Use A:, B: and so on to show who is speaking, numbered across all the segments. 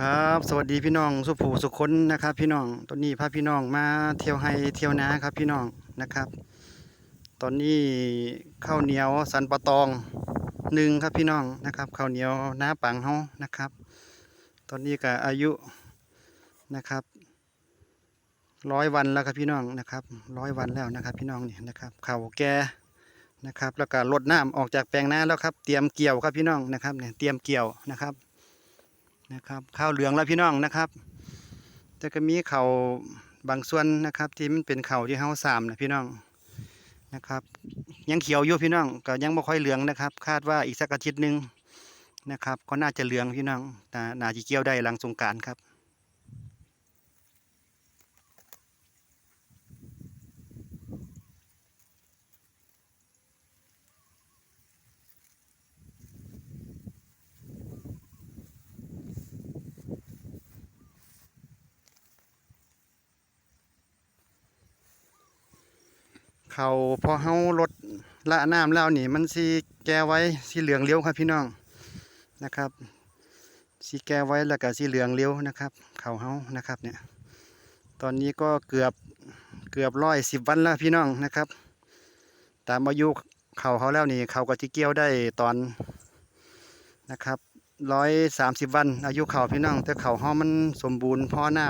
A: ครับสวัสดีพี่น้องสุภูสุคนนะครับ พี่น้องตอนนี้พาพี่น้องมาเที่ยวไฮเที่ยวนาครับพี่น้องนะครับ ตอนนี้ข้าวเหนียวสันปะตองหนึ่งครับพี่น้องนะครับข้าวเหนียวน้าปังเฮานะครับ ตอนนี้ก็อายุนะครับร้อยวันแล้วครับพี่น้องนะครับร้อยวันแล้วนะครับพี่น้องเนี่ยนะครับข้าวแก่นะครับ แล้วก็ลดน้ำออกจากแปลงนาแล้วครับ เตรียมเกี่ยวครับพี่น้องนะครับเนี่ยเตรียมเกี่ยวนะครับ นะครับข้าวเหลืองแล้วพี่น้องนะครับ แต่ก็มีเขาบางส่วนนะครับ ที่มันเป็นเขาที่เฮาสามนะพี่น้องนะครับ ยังเขียวอยู่พี่น้องก็ยังไม่ค่อยเหลืองนะครับ คาดว่าอีกสักอาทิตย์หนึ่งนะครับ ก็น่าจะเหลืองพี่น้องแต่น่าจะเกี่ยวได้หลังสงการครับ เขาพอเฮาลดละน้ำแล้วนี่ มันสีแก่ไว้สีเหลืองเลี้ยวครับพี่น้องนะครับสีแก่ไว้แล้วก็สีเหลืองเลี้ยวนะครับ เขาเฮานะครับเนี่ยตอนนี้ก็เกือบเกือบร้อยสิบวันแล้วพี่น้องนะครับ ตามอายุเขาเขาแล้วนี่เขาก็จะเกี่ยวได้ตอนนะครับร้อยสามสิบวันอายุเขาพี่น้อง แต่เขาเฮามันสมบูรณ์พอน้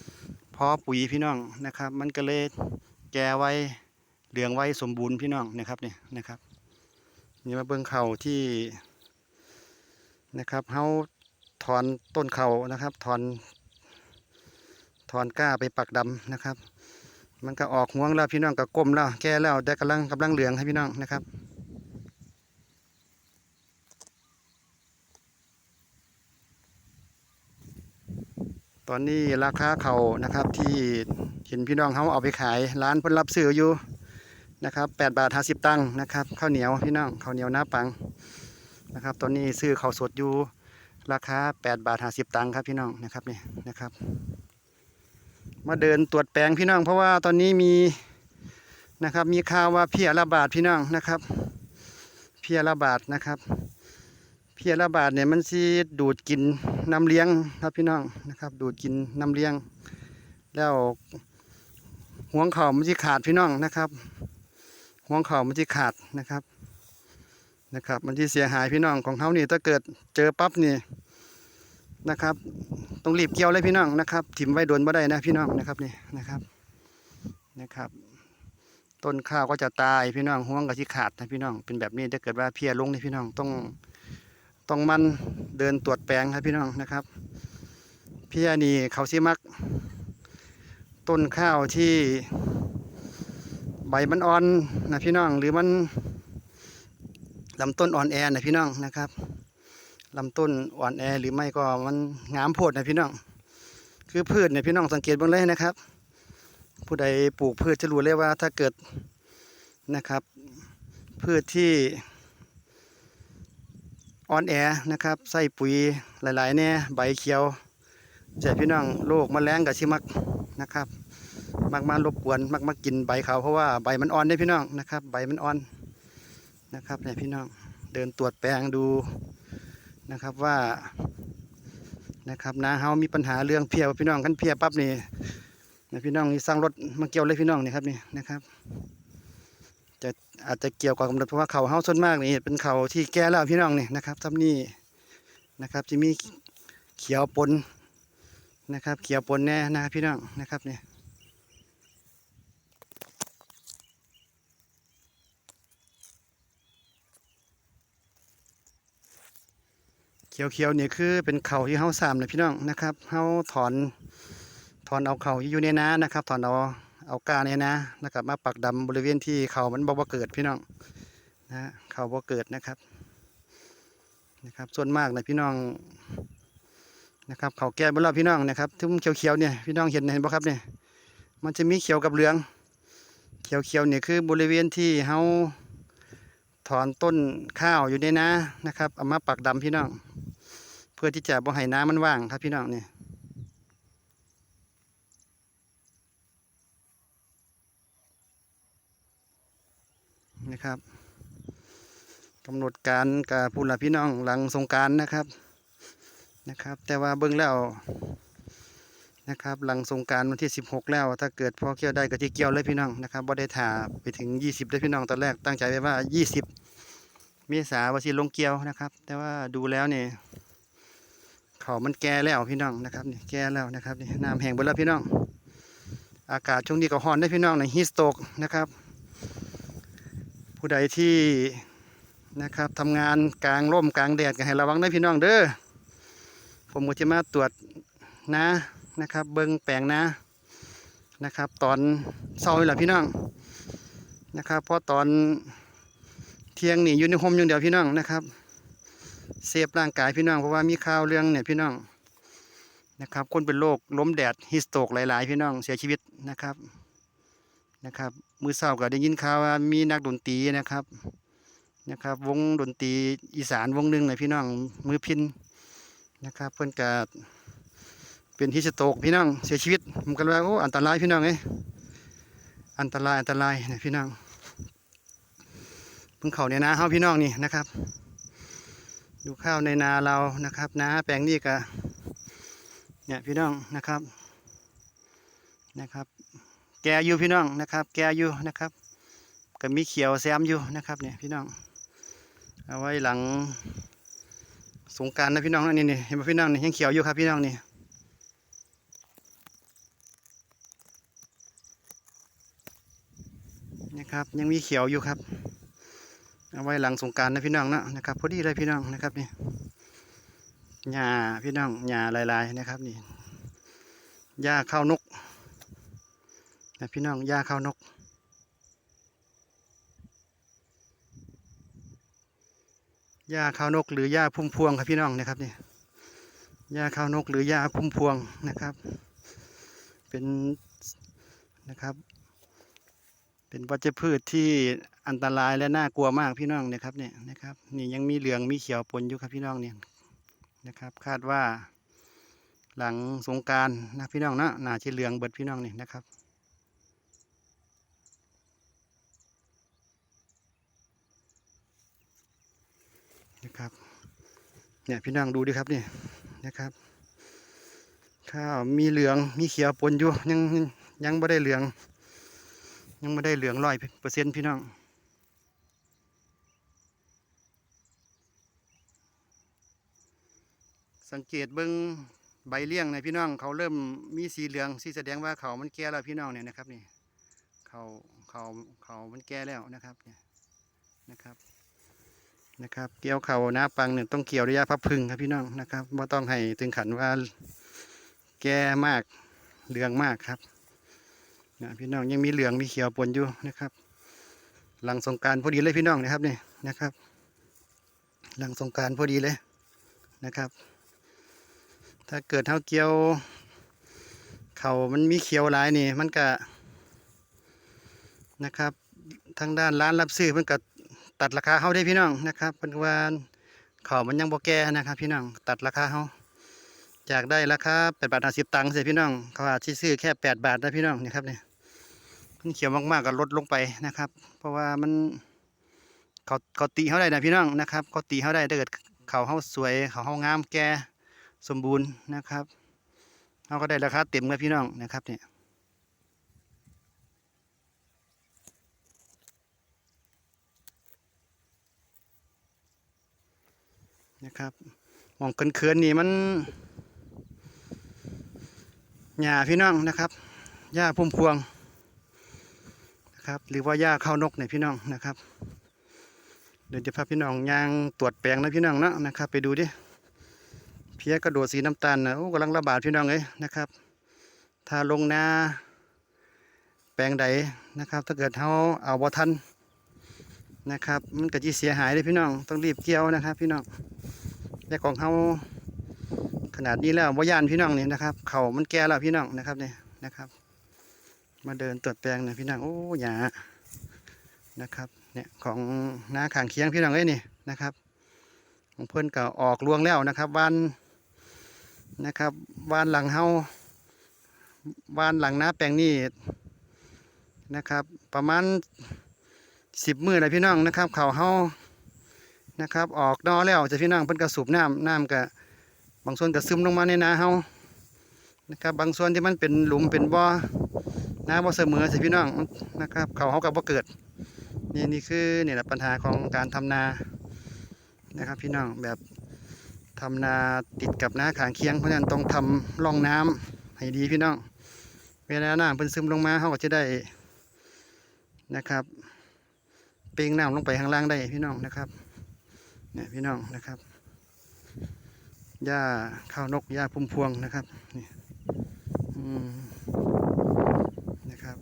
A: ำพอปุ๋ยพี่น้องนะครับ มันก็เลยแก่ไว้ เหลืองไว้สมบูรณ์พี่น้องนะครับเนี่ยนะครับนี่มาเบิ่งเข่าที่นะครับเฮาถอนต้นเข่านะครับ ถอนถอนก้าไปปักดำนะครับ มันก็ออกห่วงแล้วพี่น้องก็ก้มแล้วแก่แล้วได้กำลังกำลังเหลืองให้พี่น้องนะครับตอนนี้ราคาเขานะครับที่เห็นพี่น้องเขาเอาไปขายร้านเพิ่นรับซื้ออยู่ นะครับ8บาท50ตังค์นะครับข้าวเหนียวพี่น้องข้าวเหนียวหน้าปังนะครับตอนนี้ซื้อข้าวสดอยู่ราคา8บาท50ตังค์ครับพี่น้องนะครับนี่นะครับ มาเดินตรวจแปลงพี่น้อง เพราะว่าตอนนี้มีนะครับมีข่าวว่าเพี้ยระบาดพี่น้องนะครับ เพี้ยระบาดนะครับ เพี้ยระบาดเนี่ยมันสิดูดกินน้ำเลี้ยงครับพี่น้องนะครับ ดูดกินน้ำเลี้ยง แล้วห่วงเข่ามันสิขาดพี่น้องนะครับ ห่วงเข่ามันที่ขาดนะครับนะครับ มันที่เสียหายพี่น้องของเขานี่ถ้าเกิดเจอปั๊บนี่นะครับต้องรีบเกี่ยวเลยพี่น้องนะครับ ถิ่มไว้โดนบ่ได้นะพี่น้องนะครับนี่นะครับนะครับ ต้นข้าวก็จะตายพี่น้องห่วงก็ที่ขาดนะพี่น้องเป็นแบบนี้ถ้าเกิดว่าเพี้ยลงนี่พี่น้องต้องต้องมันเดินตรวจแปลงครับพี่น้องนะครับเพี้ยนี่เขาซิมัก ต้นข้าวที่ บมันอ่อนนะพี่น้องหรือมันลำต้นอ่อนแอนะพี่น้องนะครับลำต้นอ่อนแอหรือไม่ก็มันงามโพดนะพี่น้อง คือพืชเนี่ยพี่น้องสังเกตบ้างเลยนะครับ ผู้ใดปลูกพืชจะรู้เลยว่าถ้าเกิดนะครับ พืชที่อ่อนแอนะครับใส่ปุ๋ยหลาย ๆ เนี่ยใบเขียวจะพี่น้องโรคแมลงกับชิมักนะครับ มักมารบกวนมักมากินใบเขาเพราะว่าใบมันอ่อนได้พี่น้องนะครับ ใบมันอ่อนนะครับเนี่ยพี่น้องเดินตรวจแปลงดูนะครับว่านะครับนาเฮามีปัญหาเรื่องเพียพี่น้องกันเพียปั๊บนี่นะพี่น้องนี่สร้างรถมาเกี่ยวเลยพี่น้องนี่ครับนี่นะครับ จะอาจจะเกี่ยวกับกำหนดเพราะว่าเขาเฮาส่วนมากนี่เป็นเขาที่แก่แล้วพี่น้องนี่นะครับทำนี่นะครับจะมีเขียวปนนะครับ เขียวปนแน่นะครับพี่น้องนะครับเนี่ย เขียวๆเนี่ยคือเป็นเขาที่เฮาสามนะพี่น้องนะครับเฮาถอนถอนเอาเขาอยู่ในนานะครับ ถอนเอาเอากาในนานะครับ มาปักดำบริเวณที่เขามันบ่บ่เกิดพี่น้องนะเขาบ่เกิดนะครับนะครับ ส่วนมากนะพี่น้องนะครับเขาแก่บนรอบพี่น้องนะครับทุ่มเขียวๆเนี่ยพี่น้องเห็นเห็นบ่ครับเนี่ยมันจะมีเขียวกับเหลือง เขียวๆเนี่ยคือบริเวณที่เฮาถอนต้นข้าวอยู่ในนานะครับเอามาปักดำพี่น้อง พื่อที่จะบ่ให้น้ำมันว่างครับพี่น้องเนี่ยนะครับกำหนดการกับผู้หลักพี่น้องหลังสงการนะครับนะครับ แต่ว่าเบิ่งแล้วนะครับ หลังสงการวันที่ 16 แล้ว ถ้าเกิดพอเกี่ยวได้ก็ที่เกี่ยวเลยพี่น้องนะครับบ่ได้ถ่าไปถึง 20เลยพี่น้องตอนแรกตั้งใจไว้ว่า 20 เมษาว่าสิลงเกี่ยวนะครับ แต่ว่าดูแล้วเนี่ย เขามันแก่แล้วพี่น้องนะครับนี่แก่แล้วนะครับนี่น้ำแห้งหมดแล้วพี่น้อง อากาศช่วงนี้ก็ร้อนได้พี่น้องในฮีสโตกนะครับ ผู้ใดที่นะครับทำงานกลางร่มกลางแดดก็ให้ระวังได้พี่น้องเด้อผมก็จะมาตรวจนะนะครับ เบิ้งแปลงนะนะครับ ตอนเช้านี่แหละพี่น้องนะครับเพราะตอนเที่ยงนี่อยู่ในห่มอย่างเดียวพี่น้องนะครับ เซฟร่างกายพี่น้องเพราะว่ามีข่าวเรื่องเนี่ยพี่น้องนะครับ คนเป็นโรคล้มแดดฮิสโตกหลาย ๆ พี่น้องเสียชีวิตนะครับนะครับ มือเศร้าก็ได้ยินข่าวว่ามีนักดนตรีนะครับนะครับ วงดนตรีอีสานวงหนึ่งเลยพี่น้องมือพินนะครับ เพื่อนกาเป็นฮิสโตกพี่น้องเสียชีวิตผมกันว่าโอ้อันตรายพี่น้องเอ้อันตรายอันตรายนะพี่น้องเพิ่งเขาในนาเฮาพี่น้องนี่นะครับ ดูข้าวในนาเรานะครับนาแปลงนี้ก็เนี่ยพี่น้องนะครับนะครับ แกอยู่พี่น้องนะครับ แกอยู่นะครับก็มีเขียวแซมอยู่นะครับเนี่ยพี่น้องเอาไว้หลังสงการนะพี่น้องนี่นี่เห็นไหมพี่น้องนี่ยังเขียวอยู่ครับพี่น้องนี่นะครับยังมีเขียวอยู่ครับ ไว้หลังสงการนะพี่น้องนะนะครับพอดีเลยพี่น้องนะครับนี่หญ้าพี่น้องหญ้าลายๆนะครับนี่หญ้าข้าวนกนะพี่น้องหญ้าข้าวนกหญ้าข้าวนกหรือหญ้าพุ่มพวงครับพี่น้องนะครับนี่หญ้าข้าวนกหรือหญ้าพุ่มพวงนะครับ เป็นนะครับ เป็นวัชพืชที่ อันตรายและน่ากลัวมากพี่น้องนะครับเนี่ยนะครับนี่ยังมีเหลืองมีเขียวปนอยู่ครับพี่น้องเนี่ยนะครับ คาดว่า หลังสงการนะพี่น้องนาะนาจะเหลืองเบิดพี่น้องเนี่ยนะครับนะครับเนี่ยพี่น้องดูดิครับนี่นะครับ ข้าวมีเหลืองมีเขียวปนอยู่ยังยังไม่ได้เหลือง ยังไม่ได้เหลืองร้อยเปอร์เซ็นต์พี่น้อง สังเกตเบิ้งใบเลี้ยงในพี่น้องเขาเริ่มมีสีเหลืองสีแสดงว่าเขามันแก่แล้วพี่น้องเนี่ยนะครับนี่เขาเขาเขามันแก่แล้วนะครับเนี่ยนะครับนะครับ เกี่ยวเขาน้าปังเนี่ยต้องเกี่ยวระยะพับพึงครับพี่น้องนะครับไม่ต้องให้ถึงขันว่าแก่มากเหลืองมากครับนะพี่น้องยังมีเหลืองมีเขียวปนอยู่นะครับ หลังสงการพอดีเลยพี่น้องนะครับนี่นะครับ หลังสงการพอดีเลยนะครับ ถ้าเกิดเท้าเกี่ยว เข่ามันมีเขียวหลายนี่ มันก็นะครับ ทางด้านร้านรับซื้อมันก็ตัดราคาเขาได้พี่น้องนะครับเป็นว่าเขามันยังบ่แก่นะครับ พี่น้องตัดราคาเขาจากได้ราคาแปดบาทห้าสิบตังค์เสียพี่น้องเขาอาจจะซื้อแค่แปดบาทนะพี่น้องนี่ครับเนี่ยมันเขียวมากๆก็ลดลงไปนะครับ เพราะว่ามันเขาเขาตีเขาได้นะพี่น้องนะครับเขาตีเขาได้ถ้าเกิดเขาเขาสวยเขาเขางามแก่ สมบูรณ์นะครับเขาก็ได้ราคาเต็มเลยพี่น้องนะครับเนี่ยนะครับมองเคินๆนี่มันหญ้าพี่น้องนะครับหญ้าพุ่มพวงนะครับหรือว่าหญ้าข้าวนกเนี่ยพี่น้องนะครับ เดี๋ยวจะพาพี่น้องย่างตรวจแปลงนะพี่น้องเนาะนะครับ ไปดูดิ เพี้ยกระโดดสีน้ำตาลนะโอ้กำลังระบาดพี่น้องเลยนะครับ ถ้าลงนาแปลงใดนะครับ ถ้าเกิดเขาเอาบ่ทันนะครับ มันก็จะเสียหายเลยพี่น้องต้องรีบเกี่ยวนะครับ พี่น้องแต่ของเขาขนาดนี้แล้วว่ายานพี่น้องเนี่ยนะครับ เขามันแก่แล้วพี่น้องนะครับเนี่ยนะครับ มาเดินตรวจแปลงนี่ยพี่น้องโอ้หยานะครับเนี่ยของนาขางเคียงพี่น้องเอ้ยนี่นะครับ ของเพื่อนก็ออกลวงแล้วนะครับวาน นะครับวานหลังเฮาวานหลังนาแปลงนี้นะครับ ประมาณสิบมือเลยพี่น้องนะครับเขาเฮานะครับ ออกนอแล้วจะพี่น้องเพิ่นก็สูบน้ำน้ำก็บางส่วนก็ซึมลงมาในนาเฮานะครับ บางส่วนที่มันเป็นหลุมเป็นบ่อน้ำบ่เสมอสิพี่น้องนะครับเขาเฮาก็บ่เกิดนี่นี่คือเนี่แหละปัญหาของการทำนานะครับ พี่น้องแบบ ทำนาติดกับนาขางเคียงเพราะฉะนั้นต้องทำร่องน้ำให้ดีพี่น้อง เวลาน้ำเพิ่นซึมลงมาเขาก็จะได้นะครับ เปล่งน้ำลงไปข้างล่างได้พี่น้องนะครับเนี่ยพี่น้องนะครับหญ้าข้าวนกหญ้าพุ่มพวงนะครับนี่อืมนะครับ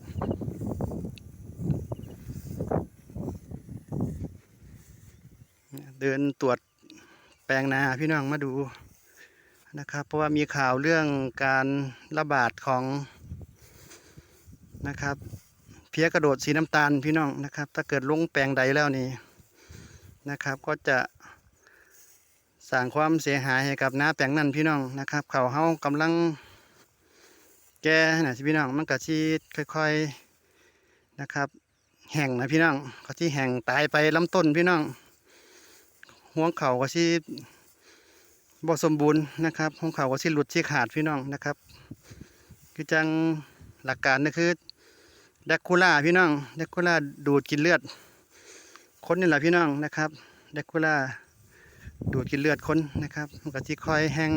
A: เดินตรวจ ลงนาพี่น้องมาดูนะครับ เพราะว่ามีข่าวเรื่องการระบาดของนะครับ เพี้ยกระโดดสีน้ำตาลพี่น้องนะครับ ถ้าเกิดลงแปลงใดแล้วนี่นะครับ ก็จะสร้างความเสียหายให้กับนาแปลงนั้นพี่น้องนะครับเขาเฮากำลังแก่นะพี่น้องมันก็ชีค่อยๆนะครับ แห้งนะพี่น้องก็ที่แห้งตายไปลำต้นพี่น้อง ห่วงเข่าก็ชีบ่สมบูรณ์นะครับห่วงเข่าก็ชีหลุดชีขาดพี่น้องนะครับ คือจังหลักการก็คือแดกคูล่าพี่น้องแดกคูล่าดูดกินเลือดคนนี่แหละพี่น้องนะครับแดกคูล่าดูดกินเลือดคนนะครับมันก็ที่ค่อยแห้ง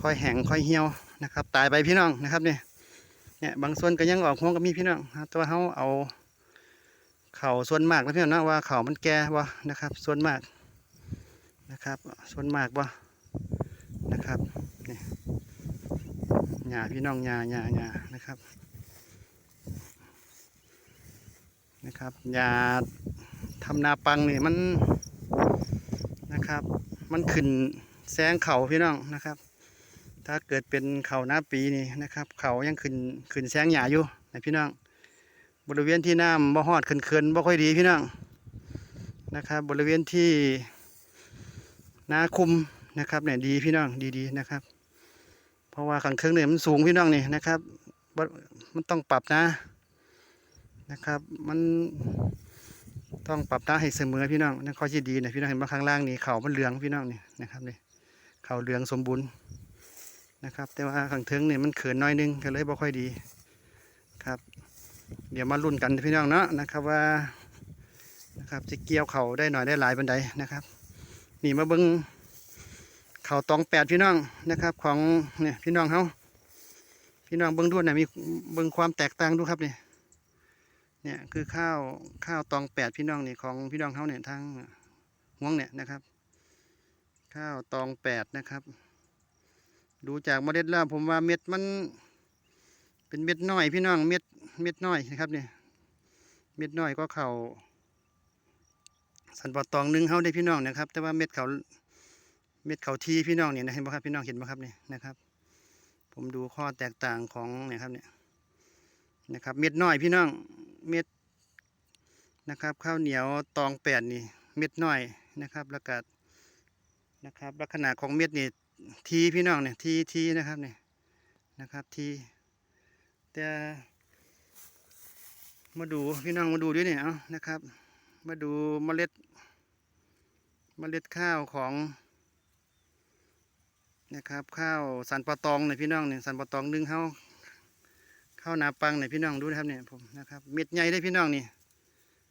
A: ค่อยแห้งค่อยเหี่ยวนะครับ ตายไปพี่น้องนะครับเนี่ยเนี่ยบางส่วนก็ยังออกหัวก็มีพี่น้องนะตัวเขาเอาเข่าส่วนมากนะพี่น้องนะว่าเข่ามันแก่บ่นะครับ ส่วนมาก นะครับ ส่วนมากบ่นะครับนี่หญ้าพี่น้องหญ้าหญ้าหญ้านะครับนะครับหยาทำนาปังนี่มันนะครับ มันขึ้นแซงเขาพี่น้องนะครับ ถ้าเกิดเป็นเขาหน้าปีนี่นะครับ เขายังขึ้นขึ้นแซงหยาอยู่นะพี่น้องบริเวณที่น้ำบ่ฮอดเขื่อนๆบ่ค่อยดีพี่น้องนะครับ บริเวณที่ นาคุมนะครับเนี่ยดีพี่น้องดีๆนะครับ เพราะว่าขังเครื่องเนี่ยมันสูงพี่น้องนี่นะครับมันต้องปรับนะนะครับ มันต้องปรับตาให้เสมอพี่น้องนั่นข้อที่ดีนะพี่น้องเห็นว่าข้างล่างนี่เขามันเหลืองพี่น้องนี่นะครับนี่เขาเหลืองสมบูรณ์นะครับ แต่ว่าข้างเทิงเนี่ยมันเขินน้อยนึงก็เลยบ่ค่อยดีครับ เดี๋ยวมาลุ้นกันพี่น้องเนาะนะครับว่านะครับจะเกี่ยวเขาได้หน่อยได้หลายบันไดนะครับ นี่มาเบิ้งเขาตองแปดพี่น้องนะครับ ของเนี่ยพี่น้องเขาพี่น้องเบิ้งด้วยนะมีเบิ้งความแตกต่างดูครับเนี่ยเนี่ยคือข้าวข้าวตองแปดพี่น้องนี่ของพี่น้องเขาเนี่ยทางห่วงเนี่ยนะครับ ข้าวตองแปดนะครับ ดูจากเมล็ดแล้วผมว่าเม็ดมันเป็นเม็ดน้อยพี่น้องเม็ดเม็ดน้อยนะครับเนี่ยเม็ดน้อยก็เข่า สันปะตองหนึ่งเขาได้พี่น้องนะครับ แต่ว่าเม็ดเขาเม็ดเขาทีพี่น้องเนี่ยนะเห็นไหมครับพี่น้องเห็นไหมครับเนี่ยนะครับ ผมดูข้อแตกต่างของเนี่ยครับเนี่ยนะครับ เม็ดน้อยพี่น้องเม็ดนะครับ ข้าวเหนียวตองแปดนี่เม็ดน้อยนะครับแล้วก็นะครับ ลักษณะของเม็ดนี่ทีพี่น้องเนี่ยทีทีนะครับเนี่ยนะครับทีแต่มาดูพี่น้องมาดูด้วยเนี่ยเอานะครับ มาดูเมล็ดเมล็ดข้าวของนะครับข้าวสันปะตองเนี่ยพี่น้องเนี่ยสันปะตองนึ่งข้าวข้าวนาปังเนี่ยพี่น้องดูนะครับเนี่ยผมนะครับเม็ดใหญ่ได้พี่น้องนี่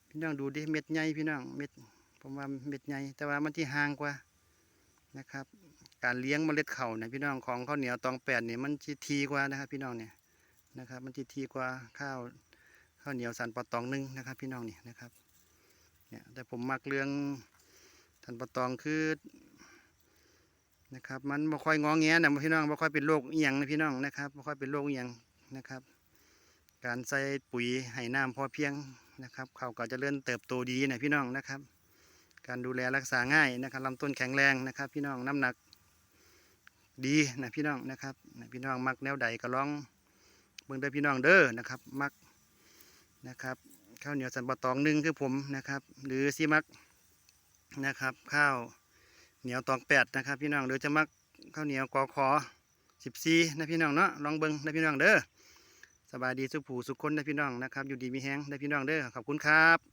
A: พี่น้องดูดิเม็ดใหญ่พี่น้องเม็ดผมว่าเม็ดใหญ่แต่ว่ามันที่ห่างกว่านะครับ การเลี้ยงเมล็ดข้าวเนี่ยพี่น้องของข้าวเหนียวตองแปดเนี่ยมันจีทีกว่านะครับ พี่น้องเนี่ยนะครับ มันจีทีกว่าข้าวข้าวเหนียวสันปะตองนึ่งนะครับ พี่น้องนี่นะครับ เนี่ยแต่ผมมักเรื่องสันปะตองคือนะครับ มันบ่ค่อยงอแงนะพี่น้องบ่ค่อยเป็นโรคเอียงนะพี่น้องนะครับบ่ค่อยเป็นโรคเอียงนะครับ การใส่ปุ๋ยให้น้ำพอเพียงนะครับเขาก็จะเริ่มเติบโตดีนะพี่น้องนะครับ การดูแลรักษาง่ายนะครับลำต้นแข็งแรงนะครับ พี่น้องน้ำหนักดีนะพี่น้องนะครับพี่น้องมักแนวใดก็ลองเบิ่งเด้อพี่น้องเด้อนะครับ มักนะครับ ข้าวเหนียวสันปะตองหนึ่งคือผมนะครับ หรือซีมักนะครับ ข้าวเหนียวตองแปดนะครับ พี่น้องหรือจะมักข้าวเหนียวกอคอสิบสี่นะพี่น้องเนาะลองเบิ้งนะพี่น้องเด้อสบายดีสุขผูสุขคนนะพี่น้องนะครับ อยู่ดีมีแห้งนะพี่น้องเด้อขอบคุณครับ